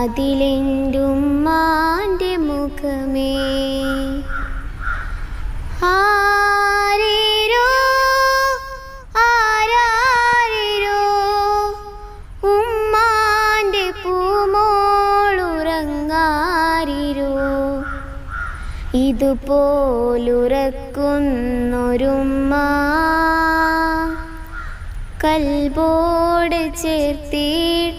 അതിലെന്റുമ്മാന്റെ മുഖമേ. ആരീരോ ആരാരിരോ ഇതുപോലുറക്കുന്നൊരുമ്മ കൽബോട് ചേർത്തിട്ടൊരുമ്മ